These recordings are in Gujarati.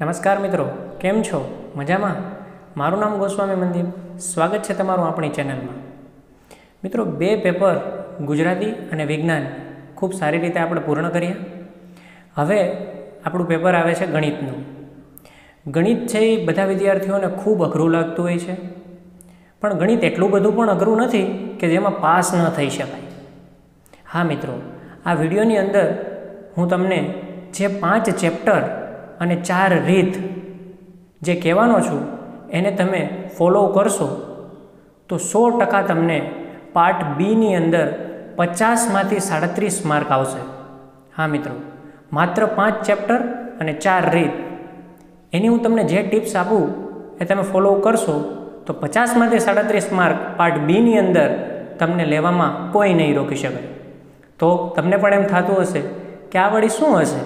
નમસ્કાર મિત્રો, કેમ છો? મજામાં? મારું નામ ગોસ્વામી મંદિર. સ્વાગત છે તમારું આપણી ચેનલમાં. મિત્રો, બે પેપર, ગુજરાતી અને વિજ્ઞાન, ખૂબ સારી રીતે આપણે પૂર્ણ કર્યા હવે આપણું પેપર આવે છે ગણિતનું. ગણિત છે એ બધા વિદ્યાર્થીઓને ખૂબ અઘરું લાગતું હોય છે. પણ ગણિત એટલું બધું પણ અઘરું નથી કે જેમાં પાસ ન થઈ શકાય. હા મિત્રો, આ વિડીયોની અંદર હું તમને જે પાંચ ચેપ્ટર અને ચાર રીત. જે કહેવાનો છું, એને તમે ફોલો કરશો, તો સો ટકા તમને પાર્ટ બીની અંદર પચાસમાંથી સાડત્રીસ માર્ક આવશે. હા મિત્રો, માત્ર પાંચ ચેપ્ટર અને ચાર રીત. એની હું તમને જે ટિપ્સ આપું, એ તમે ફોલો કરશો, તો પચાસમાંથી સાડત્રીસ માર્ક પાર્ટ બીની અંદર તમને લેવામાં કોઈ નહીં રોકી શકે. તો તમને પણ એમ થતું હશે કે આ વળી શું હશે?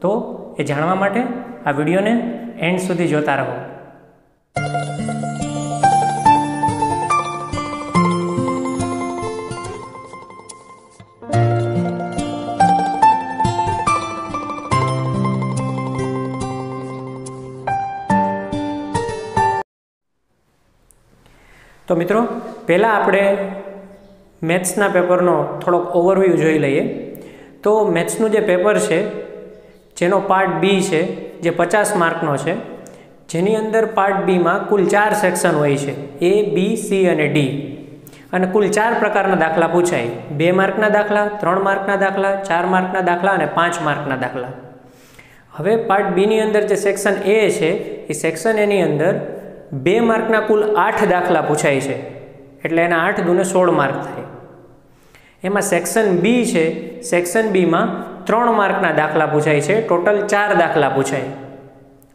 તો એ જાણવા માટે આ વિડીયોને એન્ડ સુધી જોતા રહો. તો મિત્રો, પહેલાં આપણે મેથ્સના પેપરનો થોડોક ઓવરવ્યૂ જોઈ લઈએ. તો મેથ્સનું જે પેપર છે જેનો પાર્ટ બી છે, જે પચાસ માર્કનો છે, જેની અંદર પાર્ટ બીમાં કુલ ચાર સેક્શન હોય છે એ બી સી અને ડી અને કુલ ચાર પ્રકારના દાખલા પૂછાય. બે માર્કના દાખલા, ત્રણ માર્કના દાખલા, ચાર માર્કના દાખલા અને પાંચ માર્કના દાખલા. હવે પાર્ટ બીની અંદર જે સેક્શન એ છે, એ સેક્શન એની અંદર બે માર્કના કુલ આઠ દાખલા પૂછાય છે. એટલે એના આઠ દુને સોળ માર્ક થાય. એમાં સેક્શન બી છે. સેક્શન બીમાં ત્રણ માર્કના દાખલા પૂછાય છે. ટોટલ ચાર દાખલા પૂછાય.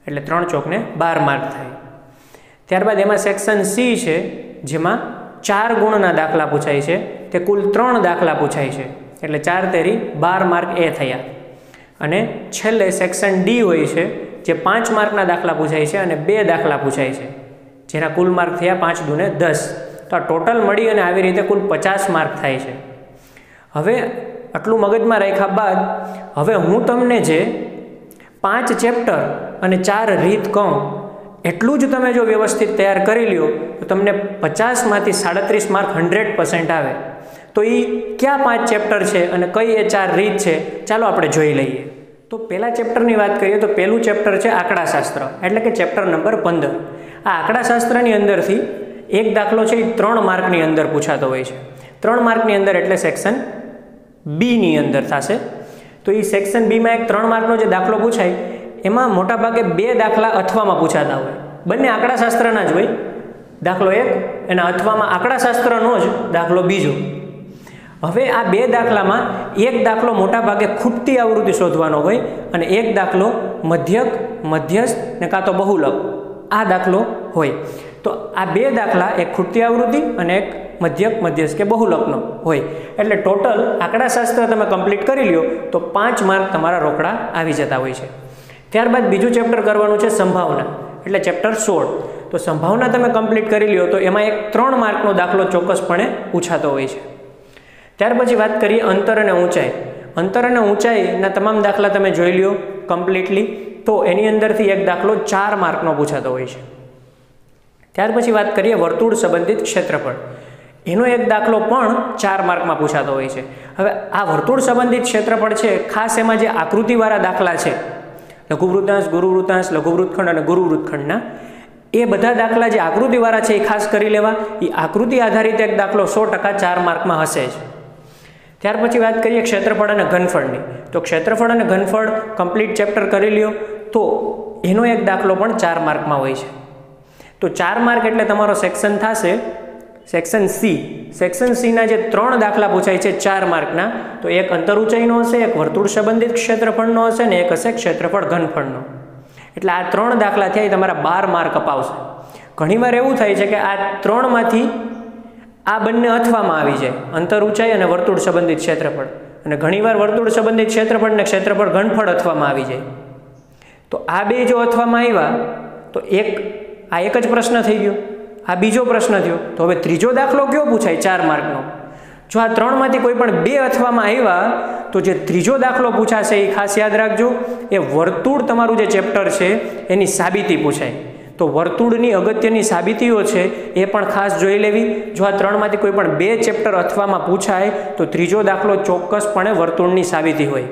એટલે ત્રણ ચોકને બાર માર્ક થાય. ત્યારબાદ એમાં સેક્શન સી છે, જેમાં ચાર ગુણના દાખલા પૂછાય છે. તે કુલ ત્રણ દાખલા પૂછાય છે. એટલે ચાર તેરી બાર માર્ક એ થયા. અને છેલ્લે સેક્શન ડી હોય છે, જે પાંચ માર્કના દાખલા પૂછાય છે અને બે દાખલા પૂછાય છે. જેના કુલ માર્ક થયા પાંચ દુને દસ. તો આ ટોટલ મળી અને આવી રીતે કુલ પચાસ માર્ક થાય છે. હવે આટલું મગજમાં રાખ્યા બાદ, હવે હું તમને જે પાંચ ચેપ્ટર અને ચાર રીત કહું, એટલું જ તમે જો વ્યવસ્થિત તૈયાર કરી લ્યો, તો તમને પચાસમાંથી સાડત્રીસ માર્ક હંડ્રેડ પર્સન્ટ આવે. તો એ કયા પાંચ ચેપ્ટર છે અને કઈ એ ચાર રીત છે, ચાલો આપણે જોઈ લઈએ. તો પહેલાં ચેપ્ટરની વાત કરીએ તો પહેલું ચેપ્ટર છે આંકડાશાસ્ત્ર, એટલે કે ચેપ્ટર નંબર પંદર. આ આંકડાશાસ્ત્રની અંદરથી એક દાખલો છે એ ત્રણ માર્કની અંદર પૂછાતો હોય છે. ત્રણ માર્કની અંદર એટલે સેક્શન બીની અંદર થશે. તો એ સેક્શન બીમાં એક ત્રણ માર્કનો જે દાખલો પૂછાય, એમાં મોટાભાગે બે દાખલા અથવામાં પૂછાતા હોય. બંને આંકડાશાસ્ત્રના જ હોય. દાખલો એક એના અથવામાં આંકડાશાસ્ત્રનો જ દાખલો બીજો. હવે આ બે દાખલામાં એક દાખલો મોટાભાગે ખૂટતી આવૃત્તિ શોધવાનો હોય અને એક દાખલો મધ્યક, મધ્યસ્થ ને કાં તો બહુલક આ દાખલો હોય. તો આ બે દાખલા, એક ખૂટતી આવૃત્તિ અને એક મધ્યક મધ્યસ્થ કે બહુલકનો હોય. એટલે ટોટલ આંકડાશાસ્ત્ર તમે કમ્પ્લીટ કરી લ્યો, તો પાંચ માર્ક તમારા રોકડા આવી જતા હોય છે. ત્યારબાદ બીજું ચેપ્ટર કરવાનું છે સંભાવના. એટલે ચેપ્ટર સોળ. તો સંભાવના તમે કમ્પ્લીટ કરી લ્યો, તો એમાં એક ત્રણ માર્કનો દાખલો ચોક્કસપણે પૂછાતો હોય છે. ત્યાર પછી વાત કરીએ અંતર અને ઊંચાઈ. અંતર અને ઊંચાઈના તમામ દાખલા તમે જોઈ લ્યો કમ્પ્લીટલી તો એની અંદરથી એક દાખલો ચાર માર્કનો પૂછાતો હોય છે. ત્યાર પછી વાત કરીએ વર્તુળ સંબંધિત ક્ષેત્રફળ. એનો એક દાખલો પણ ચાર માર્કમાં પૂછાતો હોય છે. હવે આ વર્તુળ સંબંધિત ક્ષેત્રફળ છે, ખાસ એમાં જે આકૃતિવાળા દાખલા છે, લઘુવૃત્તાંશ, ગુરુવૃત્તાંશ, લઘુવૃત્તખંડ અને ગુરુવૃત્તખંડના, એ બધા દાખલા જે આકૃતિવાળા છે એ ખાસ કરી લેવા. એ આકૃતિ આધારિત એક દાખલો સો ટકા ચાર માર્કમાં હશે જ. ત્યાર પછી વાત કરીએ ક્ષેત્રફળ અને ઘનફળની. તો ક્ષેત્રફળ અને ઘનફળ કમ્પ્લીટ ચેપ્ટર કરી લ્યો. તો એનો એક દાખલો પણ ચાર માર્કમાં હોય છે. તો ચાર માર્ક એટલે તમારો સેક્શન થશે સેક્શન સી સેક્શન સીના જે ત્રણ દાખલા પૂછાય છે ચાર માર્કના, તો એક અંતર ઊંચાઈનો હશે, એક વર્તુળ સંબંધિત ક્ષેત્રફળનો હશે ને એક હશે ક્ષેત્રફળ ઘનફળનો. એટલે આ ત્રણ દાખલા થયા તમારા બાર માર્ક અપાવશે. ઘણીવાર એવું થાય છે કે આ ત્રણમાંથી આ બંને અથવામાં આવી જાય અંતર ઊંચાઈ અને વર્તુળ સંબંધિત ક્ષેત્રફળ. અને ઘણીવાર વર્તુળ સંબંધિત ક્ષેત્રફળ અને ક્ષેત્રફળ ઘનફળ અથવામાં આવી જાય. તો આ બે જો અથવામાં આવ્યા, તો એક, આ એક જ પ્રશ્ન થઈ ગયો. આ બીજો પ્રશ્ન થયો. તો હવે ત્રીજો દાખલો કયો પૂછાય? ચાર માર્કનો. જો આ ત્રણમાંથી કોઈ પણ બે અથવામાં આવ્યા, તો જે ત્રીજો દાખલો પૂછાશે એ ખાસ યાદ રાખજો. એ વર્તુળ તમારું જે ચેપ્ટર છે, એની સાબિતી પૂછાય. તો વર્તુળની અગત્યની સાબિતીઓ છે, એ પણ ખાસ જોઈ લેવી. જો આ ત્રણમાંથી કોઈ પણ બે ચેપ્ટર અથવામાં પૂછાય, તો ત્રીજો દાખલો ચોક્કસપણે વર્તુળની સાબિતી હોય.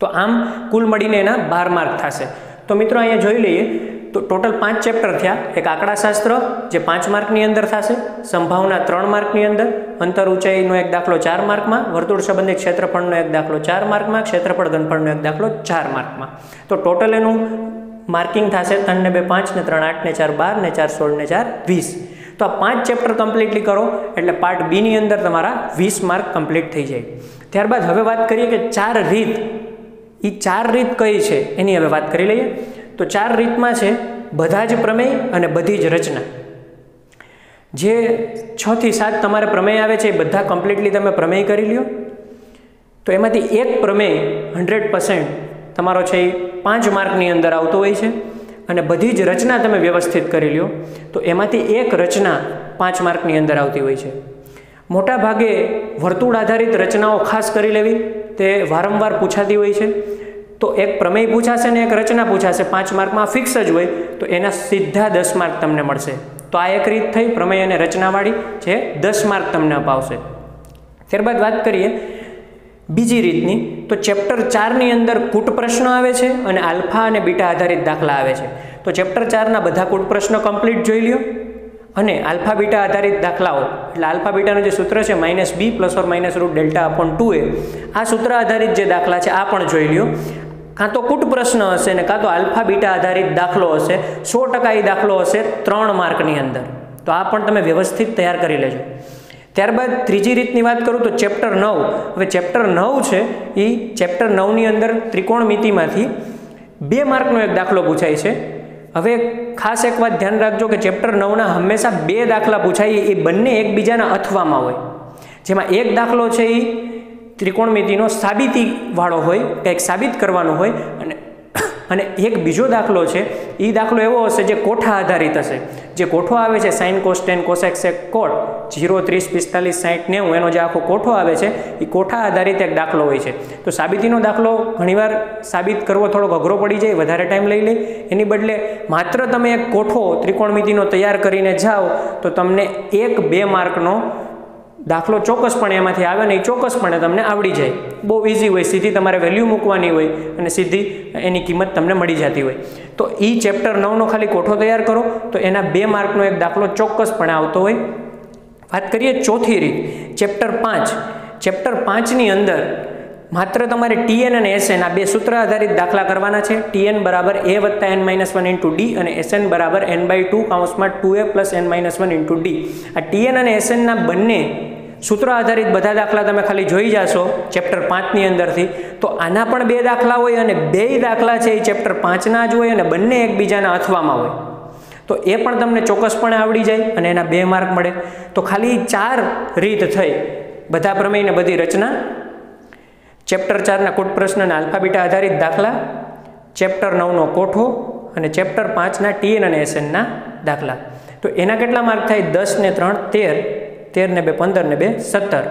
તો આમ કુલ મળીને એના બાર માર્ક થશે. તો મિત્રો અહીંયા જોઈ લઈએ. તો ટોટલ પાંચ ચેપ્ટર થયા. એક આંકડાશાસ્ત્ર, જે પાંચ માર્કની અંદર થશે, સંભાવના ત્રણ માર્કની અંદર, અંતર ઊંચાઈનો એક દાખલો ચાર માર્કમાં, વર્તુળ સંબંધિત ક્ષેત્રફળનો એક દાખલો ચાર માર્કમાં, ક્ષેત્રફળ ઘનફળનો એક દાખલો ચાર માર્કમાં. તો ટોટલ એનું માર્કિંગ થશે ત્રણ ને બે પાંચ ને ત્રણ આઠ ને ચાર બાર ને ચાર સોળ ને ચાર વીસ. તો આ પાંચ ચેપ્ટર કમ્પ્લીટલી કરો, એટલે પાર્ટ બીની અંદર તમારા વીસ માર્ક કમ્પ્લીટ થઈ જાય. ત્યારબાદ હવે વાત કરીએ કે ચાર રીત. એ ચાર રીત કઈ છે? એની હવે વાત કરી લઈએ. તો ચાર રીતમાં છે, બધા જ પ્રમેય અને બધી જ રચના. જે છ થી સાત તમારે પ્રમેય આવે છે, એ બધા કમ્પ્લીટલી તમે પ્રમેય કરી લ્યો. તો એમાંથી એક પ્રમેય હંડ્રેડ પર્સન્ટ તમારો છે એ પાંચ માર્કની અંદર આવતો હોય છે અને બધી જ રચના તમે વ્યવસ્થિત કરી લ્યો, તો એમાંથી એક રચના પાંચ માર્કની અંદર આવતી હોય છે. મોટા ભાગે વર્તુળ આધારિત રચનાઓ ખાસ કરી લેવી, તે વારંવાર પૂછાતી હોય છે. તો એક પ્રમેય પૂછાશે ને એક રચના પૂછાશે. પાંચ માર્કમાં ફિક્સ જ હોય તો એના સીધા દસ માર્ક તમને મળશે. તો આ એક રીત થઈ પ્રમેય અને રચનાવાળી જે દસ માર્ક તમને અપાવશે. ત્યારબાદ વાત કરીએ બીજી રીતની. તો ચેપ્ટર ચારની અંદર કૂટ પ્રશ્ન આવે છે અને આલ્ફા અને બીટા આધારિત દાખલા આવે છે. તો ચેપ્ટર ચારના બધા કૂટ પ્રશ્નો કમ્પ્લીટ જોઈ લ્યો. અને આલ્ફા બીટા આધારિત દાખલાઓ. એટલે આલ્ફા બીટાનું જે સૂત્ર છે minus B plus or minus root delta upon two A. આ સૂત્ર આધારિત જે દાખલા છે, આ પણ જોઈ લ્યો. કાં તો કૂટ પ્રશ્ન હશે ને, કાં તો આલ્ફા બીટા આધારિત દાખલો હશે, સો ટકા એ દાખલો હશે ત્રણ માર્કની અંદર. તો આ પણ તમે વ્યવસ્થિત તૈયાર કરી લેજો. ત્યારબાદ ત્રીજી રીતની વાત કરું તો ચેપ્ટર નવ. હવે ચેપ્ટર નવ છે એ ચેપ્ટર નવની અંદર ત્રિકોણમિતિમાંથી બે માર્કનો એક દાખલો પૂછાય છે. હવે ખાસ એક વાત ધ્યાન રાખજો કે ચેપ્ટર નવના હંમેશા બે દાખલા પૂછાય એ બંને એકબીજાના અથવામાં હોય. જેમાં એક દાખલો છે એ ત્રિકોણમિતિનો સાબિતીવાળો હોય, કંઈક સાબિત કરવાનો હોય અને અને એક બીજો દાખલો છે એ દાખલો એવો હશે જે કોઠા આધારિત હશે. જે કોઠો આવે છે sine cos tan cosec sec cot, zero, ત્રીસ, પિસ્તાલીસ સાઠ નેવું, એનો જે આખો કોઠો આવે છે એ કોઠા આધારિત એક દાખલો હોય છે. તો સાબિતીનો દાખલો ઘણીવાર સાબિત કરવો થોડોક અઘરો પડી જાય, વધારે ટાઈમ લઈ લે. એની બદલે માત્ર તમે એક કોઠો ત્રિકોણમિતિનો તૈયાર કરીને જાઓ, તો તમને એક બે માર્કનો દાખલો ચોક્કસપણે એમાંથી આવે ને એ ચોક્કસપણે તમને આવડી જાય. બહુ ઇઝી હોય, સીધી તમારે વેલ્યુ મૂકવાની હોય અને સીધી એની કિંમત તમને મળી જતી હોય. તો એ ચેપ્ટર નવનો ખાલી કોઠો તૈયાર કરો. તો એના બે માર્કનો એક દાખલો ચોક્કસપણે આવતો હોય. વાત કરીએ ચોથી રીત ચેપ્ટર પાંચ. ચેપ્ટર પાંચની અંદર માત્ર તમારે ટીએન અને એસએન આ બે સૂત્ર આધારિત દાખલા કરવાના છે. ટીએન બરાબર એ વત્તા N minus one into D અને એસએન બરાબર N by two કાઉન્સમાં two A plus N minus one into D આ ટીએન અને એસએનના બંને સૂત્ર આધારિત બધા દાખલા તમે ખાલી જોઈ જશો ચેપ્ટર પાંચની અંદરથી. તો આના પણ બે દાખલા હોય અને બે દાખલા છે એ ચેપ્ટર પાંચના જ હોય અને બંને એકબીજાના અથવામાં હોય. તો એ પણ તમને ચોક્કસપણે આવડી જાય અને એના બે માર્ક મળે. તો ખાલી ચાર રીત થઈ. બધા પ્રમેયને બધી રચના. ચેપ્ટર ચારના કૂટ પ્રશ્નના આલ્ફાબીટા આધારિત દાખલા. ચેપ્ટર નવનો કોઠો અને ચેપ્ટર પાંચના ટીએન અને એસએનના દાખલા. તો એના કેટલા માર્ક થાય? દસ ને ત્રણ, તેર. તેર ને બે, પંદર ને બે, સત્તર.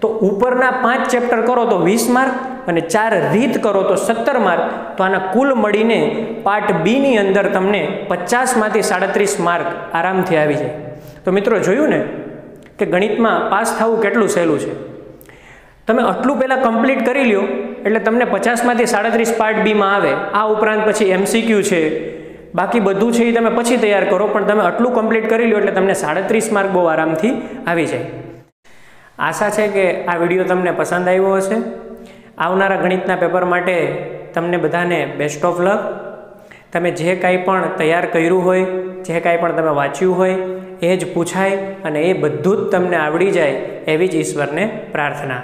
તો ઉપરના પાંચ ચેપ્ટર કરો તો વીસ માર્ક અને ચાર રીત કરો તો સત્તર માર્ક તો આના કુલ મળીને પાર્ટ બીની અંદર તમને પચાસમાંથી સાડત્રીસ માર્ક આરામથી આવી જાય. તો મિત્રો જોયું ને કે ગણિતમાં પાસ થવું કેટલું સહેલું છે? તમે આટલું પહેલાં કમ્પ્લીટ કરી લ્યો, એટલે તમને પચાસમાંથી સાડત્રીસ પાર્ટ બીમાં આવે. આ ઉપરાંત પછી એમસીક્યુ છે બાકી બધું છે એ તમે પછી તૈયાર કરો, પણ તમે આટલું કમ્પ્લીટ કરી લો એટલે તમને સાડત્રીસ માર્ક બહુ આરામથી આવી જાય. આશા છે કે આ વીડિયો તમને પસંદ આવ્યો હશે. આવનારા ગણિતના પેપર માટે તમને બધાને બેસ્ટ ઓફ લક તમે જે કાંઈ પણ તૈયાર કર્યું હોય, જે કાંઈ પણ તમે વાંચ્યું હોય, એ જ પૂછાય અને એ બધું જ તમને આવડી જાય એવી જ ઈશ્વરને પ્રાર્થના.